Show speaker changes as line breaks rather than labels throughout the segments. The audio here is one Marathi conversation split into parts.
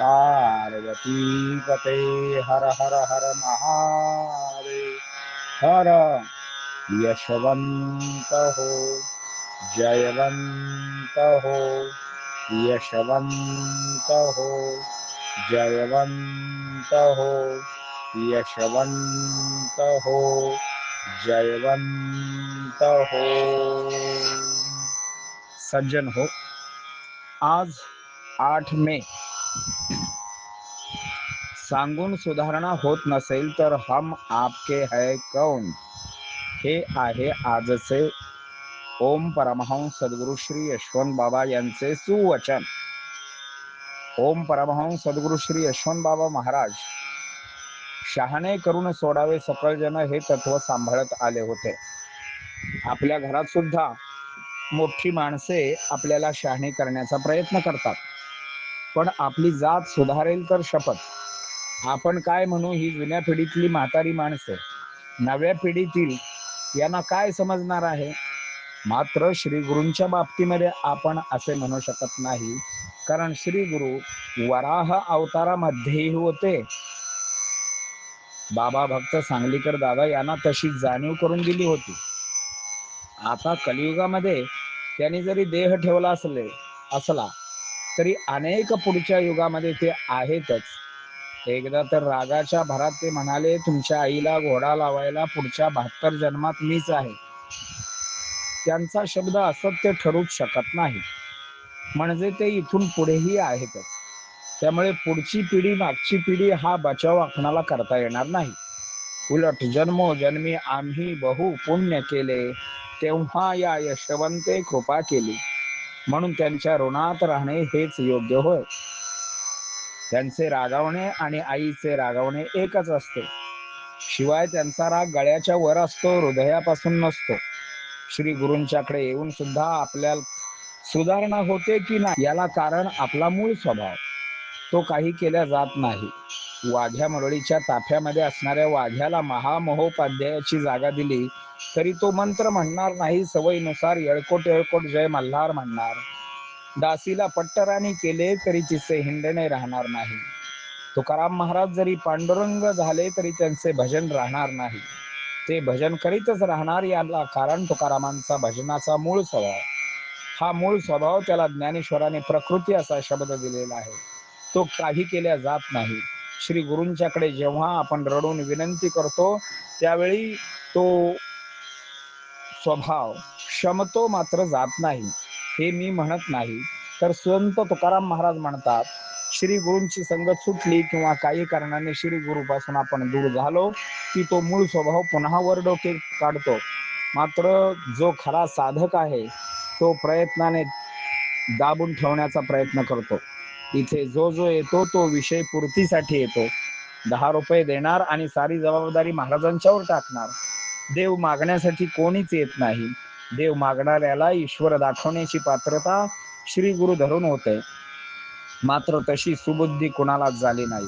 पार्वती पते हर हर हर महादेव। हर यशवंत हो, जयवंत हो, यशवंत हो, जयवंत हो, यशवंत हो, जयवंत हो। सज्जन हो, आज आठ मे सांगून सुधारणा होत नसेल तर हम आपके है कौन? हे आहे आजचे ओम परमहंस सद्गुरु श्री यशवंत बाबा यांचे सुवचन. ओम परमहंस सद्गुरु श्री यशवंत बाबा महाराज शहाणे करून सोडावे सकळ जन हे तत्व सांभाळत आले होते. आपल्या घरात सुद्धा मोठी माणसे आपल्याला शहाणे करण्याचा प्रयत्न करतात. पण आपली जात सुधारेल तर शपथ. आपण काय म्हणू ही जुन्या पिढीतली म्हातारी माणसे. नव्या पिढीतील यांना काय समजणार आहे? मात्र श्री गुरूंच्या बाबतीमध्ये आपण असे म्हणू शकत नाही. कारण श्री गुरु वराह अवतारामध्येही होते. बाबा भक्त सांगलीकर दादा यांना तशी जाणीव करून दिली होती. आता कलियुगामध्ये त्यांनी जरी देह ठेवला असले असला तरी अनेक पुढच्या युगामध्ये ते आहेतच. एकदा तर रागाच्या भरात ते म्हणाले तुमच्या आईला घोडा लावायला पुढच्या बहात्तर जन्मात मीच आहे. त्यांचा शब्द असत्य ठरूच शकत नाही. म्हणजे ते इथून पुढेही आहेतच. त्यामुळे पुढची पिढी मागची पिढी हा बचाव आपणाला करता येणार नाही. उलट जन्मो जन्मी आम्ही बहु पुण्य केले तेव्हा या यशवंते कृपा केली. म्हणून त्यांच्या ऋणात राहणे हेच योग्य होय. त्यांचे रागावणे आणि आईचे रागावणे एकच असते. शिवाय त्यांचा राग गळ्याच्या वर असतो हृदयापासून नसतो. श्री गुरूंच्याकडे येऊन सुद्धा आपल्याला सुधारणा होते की नाही याला कारण आपला मूळ स्वभाव. तो काही केल्या जात नाही. वाघ्या मरळीच्या ताफ्यामध्ये असणाऱ्या वाघ्याला महामहोपाध्यायाची जागा दिली तरी तो मंत्र म्हणणार नाही सवयीनुसार येळकोट येळकोट जय मल्हार म्हणणार. दासीला पट्टराणी केले तरी तिचे हिंडणे राहणार नाही. तुकाराम महाराज जरी पांडुरंग झाले तरी त्यांचे भजन राहणार नाही. ते भजन करीतच राहणार याला कारण तुकारामांचा भजनाचा मूळ स्वभाव. हा मूळ स्वभाव त्याला ज्ञानेश्वराने प्रकृती असा शब्द दिलेला आहे. तो काही केल्या जात नाही. श्री गुरूंच्याकडे जेव्हा आपण रडून विनंती करतो त्यावेळी तो स्वभाव क्षमतो मात्र जात नाही हे मी म्हणत नाही. तर संत तुकाराम महाराज म्हणतात श्री गुरूंची संगत सुटली किंवा काही कारणाने श्री गुरुपासून आपण दूर झालो की तो मूळ स्वभाव पुन्हा वर डोके काढतो. मात्र जो खरा साधक आहे तो प्रयत्नाने दाबून ठेवण्याचा प्रयत्न करतो. इथे जो जो येतो तो विषय पूर्तीसाठी येतो. दहा रुपये देणार आणि सारी जबाबदारी महाराजांच्यावर टाकणार. देव मागण्यासाठी कोणीच येत नाही. देव मागणाऱ्याला ईश्वर दाखवण्याची पात्रता श्री गुरु धरून होते. मात्र तशी सुबुद्धी कुणालाच झाली नाही.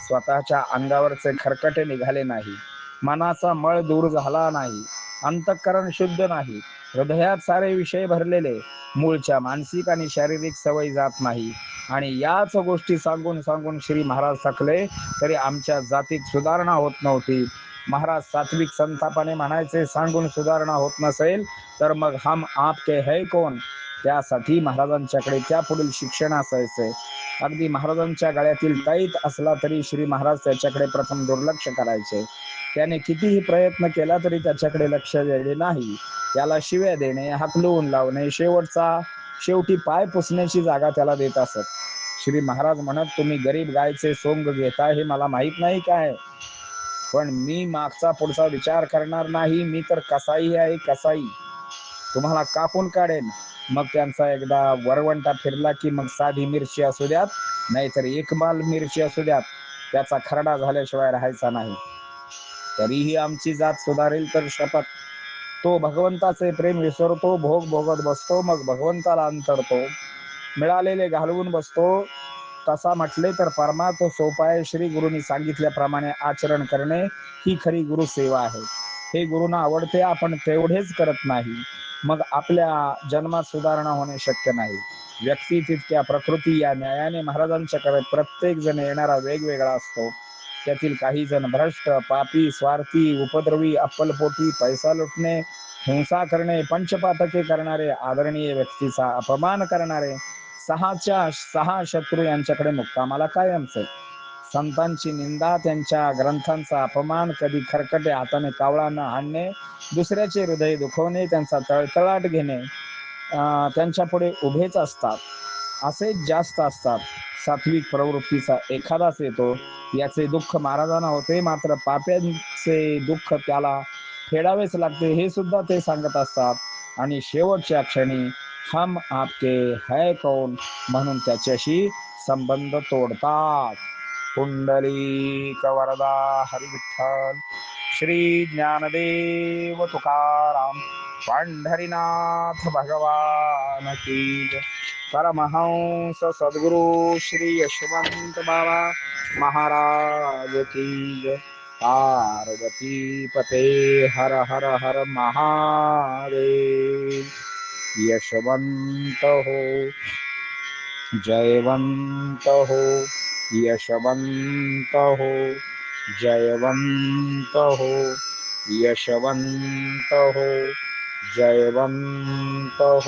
स्वतःच्या अंगावरचे खरकटे निघाले नाही. मनाचा मळ दूर झाला नाही. अंतःकरण शुद्ध नाही. हृदयात सारे विषय भरलेले. मूळच्या मानसिक आणि शारीरिक सवय जात नाही. आणि याच गोष्टी सांगून सांगून श्री महाराज थकले तरी आमच्या जातीत सुधारणा होत नव्हती. महाराज सात्विक संतापाने म्हणायचे सांगून सुधारणा होत नसेल तर मग हम आपके है कोण? त्यासाठी महाराजांच्याकडे त्या पुढील शिक्षण असायचे. अगदी महाराजांच्या गळ्यातील ताईत असला तरी श्री महाराज त्याच्याकडे प्रथम दुर्लक्ष करायचे. त्याने कितीही प्रयत्न केला तरी त्याच्याकडे लक्ष दिले नाही. त्याला शिव्या देणे हकलवून लावणे शेवटचा शेवटी पाय पुसण्याची जागा त्याला देत असत. श्री महाराज म्हणत तुम्ही गरीब गायचे सोंग घेता हे मला माहीत नाही काय? पण मी मागचा पुढचा विचार करणार नाही. मी तर कसाई आहे कसाई. तुम्हाला कापून काढेन. मग त्यांचा एकदा वरवंटा फिरला की मग साधी मिरची असू द्यात नाहीतर एक माल मिरची असू द्यात. त्याचा खरडा झाल्याशिवाय राहायचा नाही. तरीही आमची जात सुधारेल तर शपथ. तो भगवंताचे प्रेम विसरतो भोग भोगत बसतो मग भगवंताला अंतरतो. मिळालेले घालवून बसतो तसा म्हटले तर परमार्थ सोपा आहे श्री गुरुनी सांगितल्याप्रमाणे आचरण करणे ही खरी गुरु सेवा आहे. हे गुरुना आवडते आपण तेवढेच करत नाही. मग आपल्या जन्मात सुधारणा होणे शक्य नाही. व्यक्ती तितक्या प्रकृती या न्यायाने महाराजांच्याकडे प्रत्येक जण येणारा वेगवेगळा असतो. त्यातील काही जण भ्रष्ट पापी स्वार्थी उपद्रवी अप्पलपोटी पैसा लुटणे हिंसा करणे पंचपातके करणारे आदरणीय व्यक्तीचा अपमान करणारे सहाच्या सहा शत्रू यांच्याकडे मुक्कामाला कायमचे संतांची निंदा त्यांच्या ग्रंथांचा अपमान कधी खरकटे हाताने कावळा न आणणे दुसऱ्याचे हृदय दुखवणे त्यांचा तळतळाट घेणे त्यांच्या पुढे उभेच असतात. असेच जास्त असतात. सात्विक प्रवृत्तीचा एखादाच येतो. याचे दुःख महाराजांना होते. मात्र पाप्यांचे दुःख त्याला फेडावेच लागते. हे सुद्धा ते सांगत असतात. आणि शेवटच्या क्षणी हम आपके है कौन? म्हणून त्याच्याशी संबंध तोडतात. कुंडली कवरदा हरिविठ्ठल श्री ज्ञानदेव तुकाराम पंढरीनाथ भगवान की परमहंस सद्गुरु श्री यशवंत बाबा महाराज की पार्वती पते हर हर हर महादेव. यशवन्तः जयवन्तः यशवन्तः जयवन्तः यशवन्तः जयवन्तः